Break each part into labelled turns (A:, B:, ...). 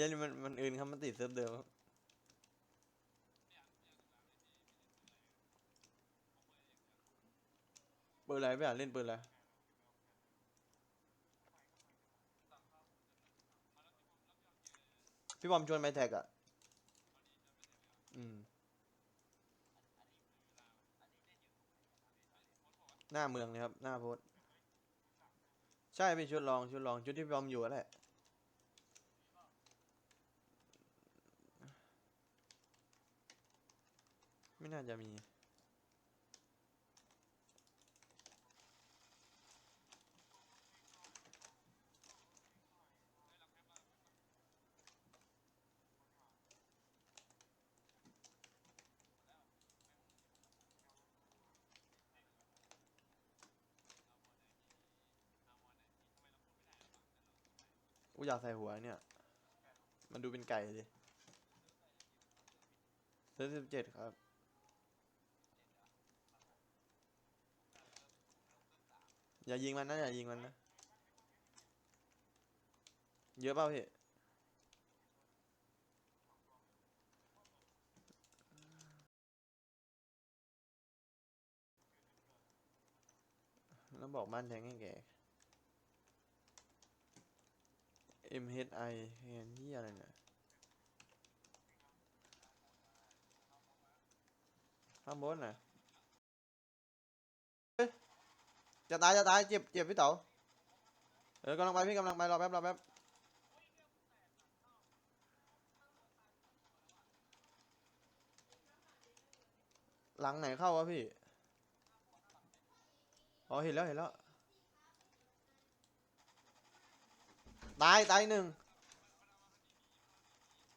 A: ยันมันมันอื่นครับมันติดเซิร์ฟเดิมครับเปิดอะไรไม่อยากเล่นเปิดอะไรพี่บอมชวนไปแท็กอะ อืม หน้าเมืองเลยครับ หน้าโพสใช่เป็นชุดลองชุดลองชุดที่พี่บอมอยู่แหละ ไม่น่าจะมีกูอยากใส่หัวเนี่ย มันดูเป็นไก่ดิเซอร์สิบเจ็ดครับ อย่ายิงมันนะอย่ายิงมันนะ เยอะเปล่าพี่แล้วบอกบ้านแทงให้แก M H I เห็นที่อะไรเนี่ย ข้างบนน่ะเฮ้ย จะตายจะตายเจ็บเจ็บพี่เต๋อเออกำลังไปพี่กำลังไปรอแป๊บรอแป๊บหลังไหนเข้าวะพี่ อ๋อเห็นแล้วเห็นแล้ว ตายตายหนึ่ง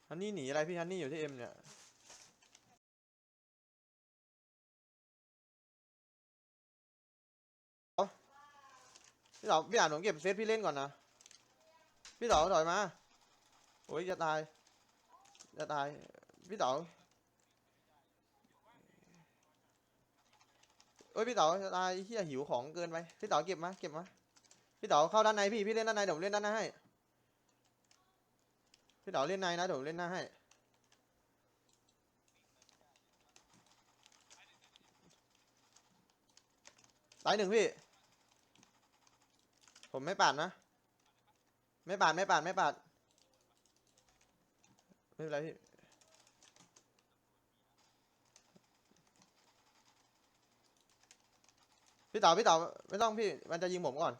A: ฮันนี่หนีอะไรพี่ฮันนี่อยู่ที่เอ็มเนี่ย พี่เต๋อพี่อ่านผมเก็บเซตพี่เล่นก่อนนะ พี่เต๋อถอยมา โอ้ยจะตาย จะตาย พี่เต๋อเอ้ยพี่เต๋อจะตายเฮียหิวของเกินไป พี่เต๋อเก็บมา เก็บมา พี่เต๋อเข้าด้านในพี่ พี่เล่นด้านในเดี๋ยวผมเล่นด้านหน้าให้ พี่เต๋อเล่นในนะเดี๋ยวผมเล่นหน้าให้ตายหนึ่งพี่ ผมไม่ปาดนะ ไม่ปาดไม่ปาดไม่ปาดไม่เป็นไรพี่พี่เต๋อพี่เต๋อไม่ต้องพี่ มันจะยิงผมก่อน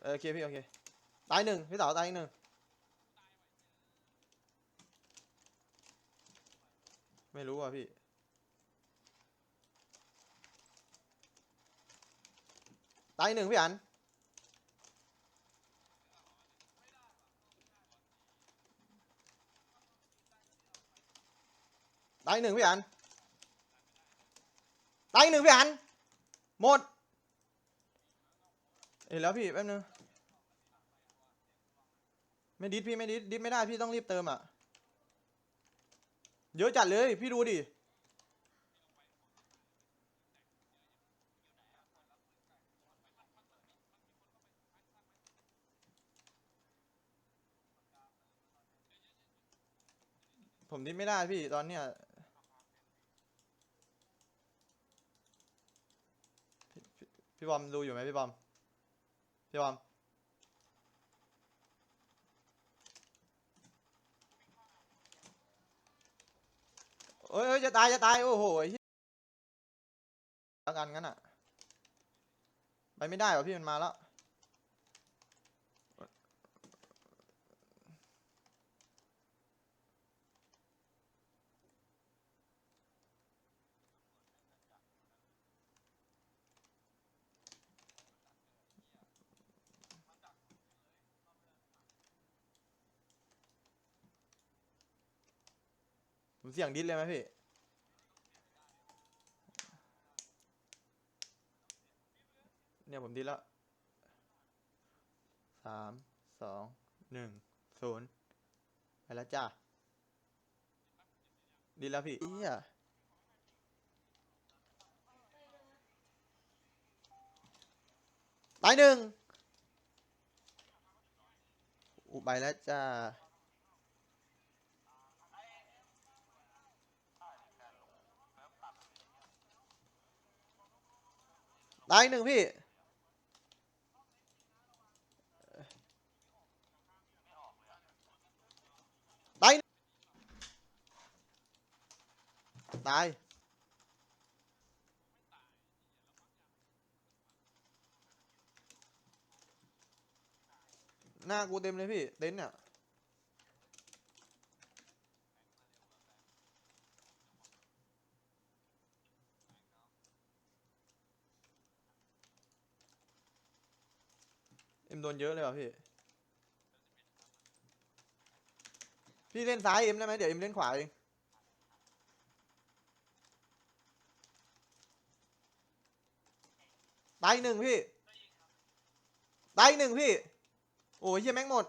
A: เออโอเคพี่โอเค ตายหนึ่งพี่เต๋อตายอีกหนึ่งไม่รู้อะพี่ ตายหนึ่งพี่อันตายหนึ่งพี่อันตายหนึ่งพี่อันหมดเห็นแล้วพี่แป๊บนึงไม่ดิดพี่ไม่ดิดดิดไม่ได้พี่ต้องรีบเติมอะเยอะจัดเลยพี่ดูดิ ผมดิดไม่ได้พี่ตอนเนี้ยพี่บอมดูอยู่ไหมพี่บอม พี่บอม เอ้ยจะตายจะตาย โอ้โหไอ้เหี้ยแล้วกันงั้นอะ ไปไม่ได้หรอพี่มันมาแล้ว ผมเสี่ยงดิสเลยไหมพี่ เนี่ยผมดิสแล้วสามสองหนึ่งศูนย์ไปแล้วจ้าดิสแล้วพี่เอี้ยตายหนึ่งอุบายแล้วจ้า ตายหนึ่งพี่ ตาย ตาย หน้ากูเต็มเลยพี่ เต็นท์เนี่ย มโดนเยอะเลยว่ะพี่ พี่เล่นซ้ายเอ็มได้ไหมเดี๋ยวเอ็มเล่นขวาเองตายหนึ่งพี่ตายหนึ่งพี่ โอ้ยเฮียแม็กหมด